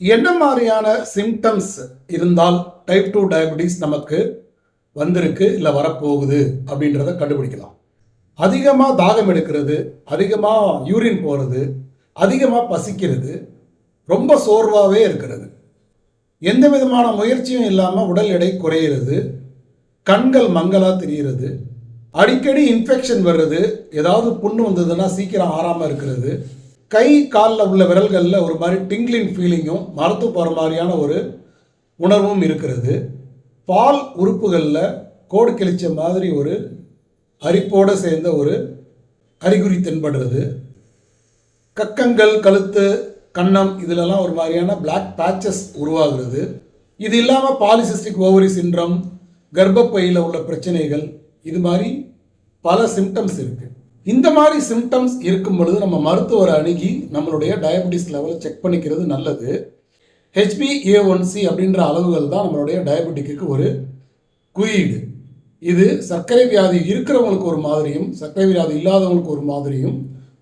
என்ன மாதிரியான சிம்டம்ஸ் இருந்தால் டைப் டூ டயபிட்டிஸ் நமக்கு வந்திருக்கு இல்லை வரப்போகுது அப்படின்றத கண்டுபிடிக்கலாம். அதிகமாக தாகம் எடுக்கிறது அதிகமாக யூரின் போகிறது அதிகமாக பசிக்கிறது ரொம்ப சோர்வாகவே இருக்கிறது. எந்த விதமான முயற்சியும் இல்லாமல் உடல் எடை குறையிறது கண்கள் மங்கலாக தெரிகிறது அடிக்கடி இன்ஃபெக்ஷன் வர்றது ஏதாவது புண்ணு வந்ததுன்னா சீக்கிரம் ஆறாமல் இருக்கிறது கை காலில் உள்ள விரல்களில் ஒரு மாதிரி டிங்லிங் ஃபீலிங்கும் மரத்து போகிற மாதிரியான ஒரு உணர்வும் இருக்கிறது. பால் உறுப்புகளில் கோடு கிழிச்ச மாதிரி ஒரு அரிப்போடு சேர்ந்த ஒரு அறிகுறி தென்படுறது. கக்கங்கள் கழுத்து கன்னம் இதிலெல்லாம் ஒரு மாதிரியான பிளாக் பேச்சஸ் உருவாகிறது. இது இல்லாமல் பாலிசிஸ்டிக் ஓவரி சின்ரம் கர்ப்பப்பையில் உள்ள பிரச்சனைகள் இது மாதிரி பல சிம்டம்ஸ் இருக்குது இந்த மாதிரி சிம்டம்ஸ் இருக்கும் பொழுது நம்ம மருத்துவரை அணுகி நம்மளுடைய டயபெட்டிஸ் லெவலை செக் பண்ணிக்கிறது நல்லது. ஹெச்பிஏஒன்சி அப்படின்ற அளவுகள் தான் நம்மளுடைய டயபெட்டிக்கு ஒரு குறியீடு. இது சர்க்கரை வியாதி இருக்கிறவங்களுக்கு ஒரு மாதிரியும் சர்க்கரை வியாதி இல்லாதவங்களுக்கு ஒரு மாதிரியும்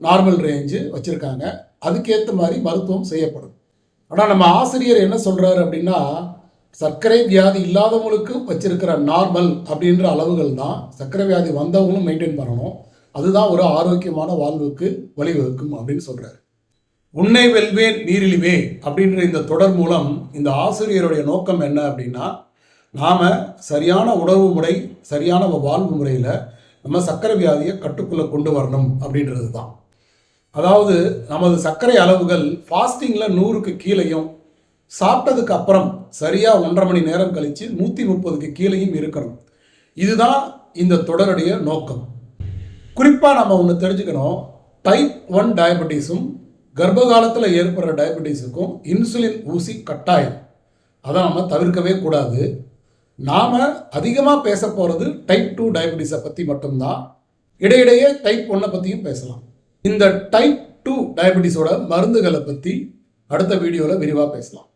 நார்மல் ரேஞ்சு வச்சுருக்காங்க. அதுக்கேற்ற மாதிரி மருத்துவம் செய்யப்படும். ஆனால் நம்ம ஆசிரியர் என்ன சொல்கிறாரு அப்படின்னா சர்க்கரை வியாதி இல்லாதவங்களுக்கு வச்சுருக்கிற நார்மல் அப்படின்ற அளவுகள் தான். சர்க்கரை வியாதி வந்தவங்களும் மெயின்டைன் பண்ணணும். அதுதான் ஒரு ஆரோக்கியமான வாழ்வுக்கு வழிவகுக்கும் அப்படின்னு சொல்கிறார் உன்னை வெல்வேன் நீரிழிவே அப்படின்ற இந்த தொடர் மூலம் இந்த ஆசிரியருடைய நோக்கம் என்ன அப்படின்னா நாம் சரியான உணவு முறை சரியான வாழ்வு முறையில் நம்ம சர்க்கரை வியாதியை கட்டுக்குள்ளே கொண்டு வரணும் அப்படின்றது தான். அதாவது நமது சர்க்கரை அளவுகள் ஃபாஸ்டிங்கில் நூறுக்கு கீழேயும் சாப்பிட்டதுக்கு அப்புறம் சரியாக ஒன்றரை மணி நேரம் கழித்து நூற்றி முப்பதுக்கு கீழேயும் இருக்கணும். இதுதான் இந்த தொடருடைய நோக்கம். குறிப்பாக நம்ம ஒன்று தெரிஞ்சுக்கணும். டைப் ஒன் டயபெட்டிஸும் கர்ப்ப காலத்தில் ஏற்படுற டயபெட்டிஸுக்கும் இன்சுலின் ஊசி கட்டாயம். அதை நம்ம தவிர்க்கவே கூடாது. நாம் அதிகமாக பேச போகிறது டைப் டூ டயபெட்டிஸை பற்றி மட்டும்தான். இடையிடையே டைப் ஒன்னை பற்றியும் பேசலாம். இந்த டைப் டூ டயபெட்டிஸோட மருந்துகளை பற்றி அடுத்த வீடியோவில் விரிவாக பேசலாம்.